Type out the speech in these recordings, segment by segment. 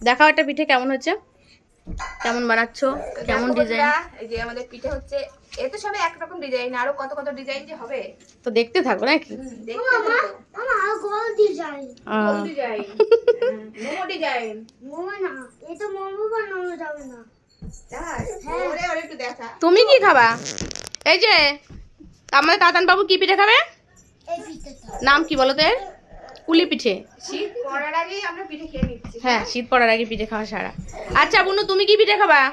দেখাও একটা পিঠে কেমন হচ্ছে? কেমন বানাচ্ছো? কেমন ডিজাইন এই যে আমাদের পিঠে হচ্ছে এ তো সবে একরকম ডিজাইন আরও কত কত ডিজাইন যে হবে। তো দেখতে থাকো নাকি? হুম, দেখতে হবে তো। আহ, গোল ডিজাইন মোমো ডিজাইন তাই? ওরে ওরে একটু দেখা। তুমি কি খাবা? এই যে আমাদের তাতান বাবু কি পিঠে খাবে? নাম কি বলো তো কুলি পিঠে? শীত পড়ার আগেই আমরা পিঠে খেয়ে নিচ্ছি। হ্যাঁ শীত পড়ার আগে পিঠে খাওয়া সারা। আচ্ছা বুনু তুমি কি পিঠে খাবা?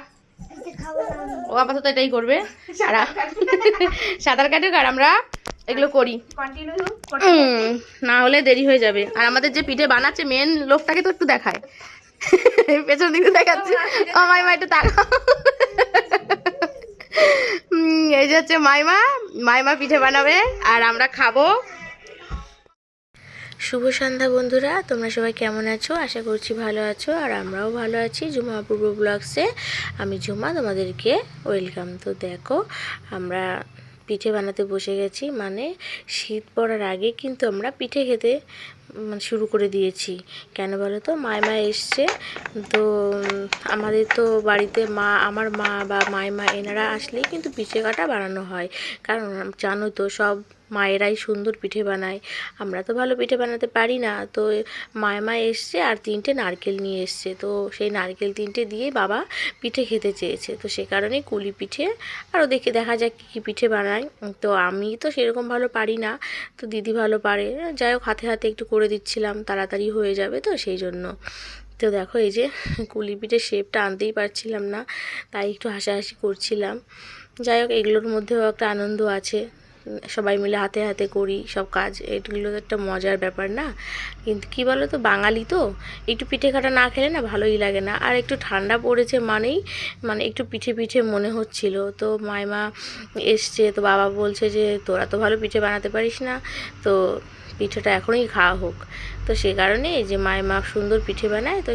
ও আপাতত এটাই করবে। আ- সাঁতার কাটুক আর আমরা এগুলো করি। না হলে দেরি হয়ে যাবে। আর আমাদের যে পিঠে বানাচ্ছে মেন লোকটাকে তো একটু দেখায়। পেছন দিকে দেখাচ্ছে। ও মাইমা একটু উম, এই যে হচ্ছে মাইমা। মাইমা পিঠে বানাবে আর আমরা খাব শুভ সন্ধ্যা বন্ধুরা, তোমরা সবাই কেমন আছো? আশা করছি ভালো আছো, আর আমরাও ভালো আছি। ঝুমা পূর্ব ব্লগসে আমি ঝুমা, তোমাদেরকে ওয়েলকাম। তো দেখো, আমরা পিঠে বানাতে বসে গেছি মানে শীত পড়ার আগে কিন্তু আমরা পিঠে খেতে মানে শুরু করে দিয়েছি। কেন বলো তো? মায়মা এসছে, তো আমাদের তো বাড়িতে মা, আমার মা বা মায়মা এনারা আসলেই কিন্তু পিঠে কাটা বানানো হয়। কারণ জানো তো, সব মায়েরাই সুন্দর পিঠে বানায়। আমরা তো ভালো পিঠে বানাতে পারি না। তো মায়মা এসছে আর তিনটে নারকেল নিয়ে এসছে। তো সেই নারকেল তিনটে দিয়ে বাবা পিঠে খেতে চেয়েছে। তো সে কারণে কুলি পিঠে আরও দেখে দেখা যাক কী কী পিঠে বানায়। তো আমি তো সেরকম ভালো পারি না। তো দিদি ভালো পারে। যাই হোক, হাতে হাতে একটু করে দিচ্ছিলাম। তাড়াতাড়ি হয়ে যাবে তো সেই জন্য। তো দেখো এই যে কুলি পিঠের শেপটা আনতেই পারছিলাম না। তাই একটু হাসাহাসি করছিলাম। যাই হোক, এগুলোর মধ্যেও একটা আনন্দ আছে। সবাই মিলে হাতে হাতে করি, সব কাজ, এগুলো একটা মজার ব্যাপার না? কিন্তু কি বলো তো বাঙালি তো, একটু পিঠে খাটা না খেলে না ভালোই লাগে না। আর একটু ঠান্ডা পড়েছে মানেই মানে একটু পিঠে পিঠে মনে হচ্ছিল। তো মাইমা এসছে, তো বাবা বলছে যে, তোরা তো ভালো পিঠে বানাতে পারিস না, তো পিঠেটা এখনই খাওয়া হোক। তো সে কারণে এই যে মায়ের মা সুন্দর পিঠে বানায়, তো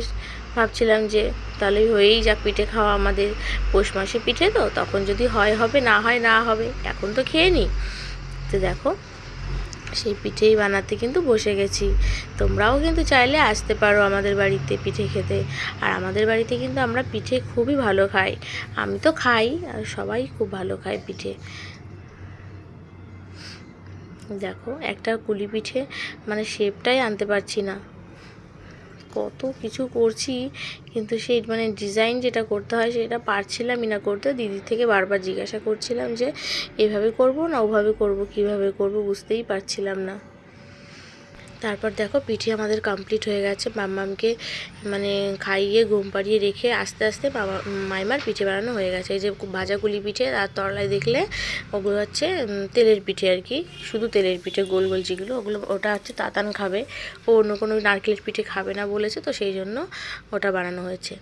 ভাবছিলাম যে তাহলে হয়েই যাক পিঠে খাওয়া আমাদের পৌষ মাসে পিঠে তো, তখন যদি হয় হবে, না হয় না হবে, এখন তো খেয়ে নিই তো দেখো, সেই পিঠেই বানাতে কিন্তু বসে গেছি। তোমরাও কিন্তু চাইলে আসতে পারো আমাদের বাড়িতে পিঠে খেতে, আর আমাদের বাড়িতে কিন্তু আমরা পিঠে খুবই ভালো খাই। আমি তো খাই, আর সবাই খুব ভালো খায় পিঠে। দেখো, একটা কুলি পিঠে মানে শেপটাই আনতে পারছি না। কত কিছু করছি, কিন্তু সেই মানে ডিজাইন যেটা করতে হয় সেটা পারছিলামই না করতে। দিদি থেকে বারবার জিজ্ঞাসা করছিলাম যে, এভাবে করব না ওভাবে করব, কীভাবে করব বুঝতেই পারছিলাম না। তারপর দেখো পিঠে আমাদের কমপ্লিট হয়ে গেছে। মাম্মামকে মানে খাইয়ে, ঘুম পাড়িয়ে রেখে আস্তে আস্তে বাবা মাইমার পিঠে বানানো হয়ে গেছে। এই যে ভাজা কুলি পিঠে আর তরলায় দেখলে ওগুলো হচ্ছে তেলের পিঠে আর কি। শুধু তেলের পিঠে, গোল গোল যেগুলো, ওগুলো, ওটা হচ্ছে তাতান খাবে। ও অন্য কোনো নারকেলের পিঠে খাবে না বলেছে, তো সেই জন্য ওটা বানানো হয়েছে।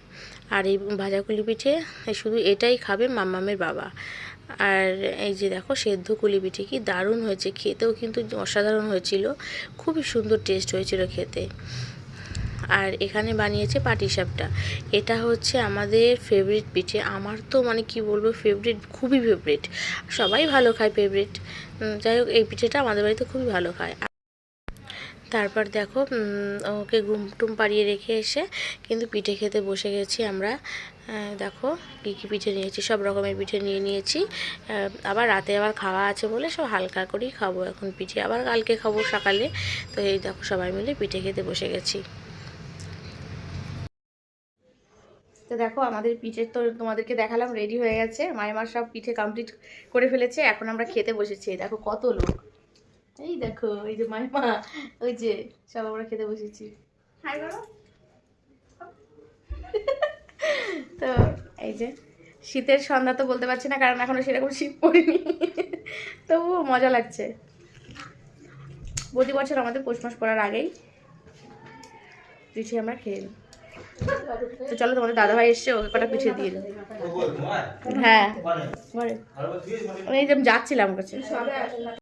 আর এই ভাজা কুলি পিঠে শুধু এটাই খাবে মাম্মামের বাবা। আর এই যে দেখো, সেদ্ধ কুলিপিঠে কি দারুণ হয়েছে। খেতেও কিন্তু অসাধারণ হয়েছিল। খুবই সুন্দর টেস্ট হয়েছিল খেতে। আর এখানে বানিয়েছে পাটিসাপটা এটা হচ্ছে আমাদের ফেভারিট পিঠে। আমার তো মানে কি বলব ফেভারিট খুবই ফেভারিট সবাই ভালো খায় ফেভারিট যাই হোক, এই পিঠেটা আমাদের বাড়িতে খুবই ভালো খায়। তারপর দেখো ওকে ঘুম টুম পাড়িয়ে রেখে এসে কিন্তু পিঠে খেতে বসে গেছি আমরা। দেখো কী কী পিঠে নিয়েছি, সব রকমের পিঠে নিয়ে নিয়েছি। আবার রাতে আবার খাওয়া আছে বলে সব হালকা করেই খাব এখন পিঠে। আবার কালকে খাব সকালে। তো এই দেখো সবাই মিলে পিঠে খেতে বসে গেছি। তো দেখো আমাদের পিঠে তো তোমাদেরকে দেখালাম রেডি হয়ে গেছে। মায়ের মায়েমার সব পিঠে কমপ্লিট করে ফেলেছে। এখন আমরা খেতে বসেছি। দেখো কত লোক। এই দেখো এই যে মায়েমা ওই যে সব আমরা খেতে বসেছি। হাই বাবা। তো এই যে শীতের সন্ধ্যা তো বলতে পারছি না কারণ এখনও সেরকম শীত পড়েনি। তবুও মজা লাগছে। প্রতি বছর আমাদের পৌষ মাস পড়ার আগেই পিঠে আমরা খেয়ে নিই। তো চলো তোমাদের দাদাভাই এসছে ওকে কটা পিঠে দিয়ে দিই। হ্যাঁ। আমি এই যে আমি যাচ্ছিলাম কাছে।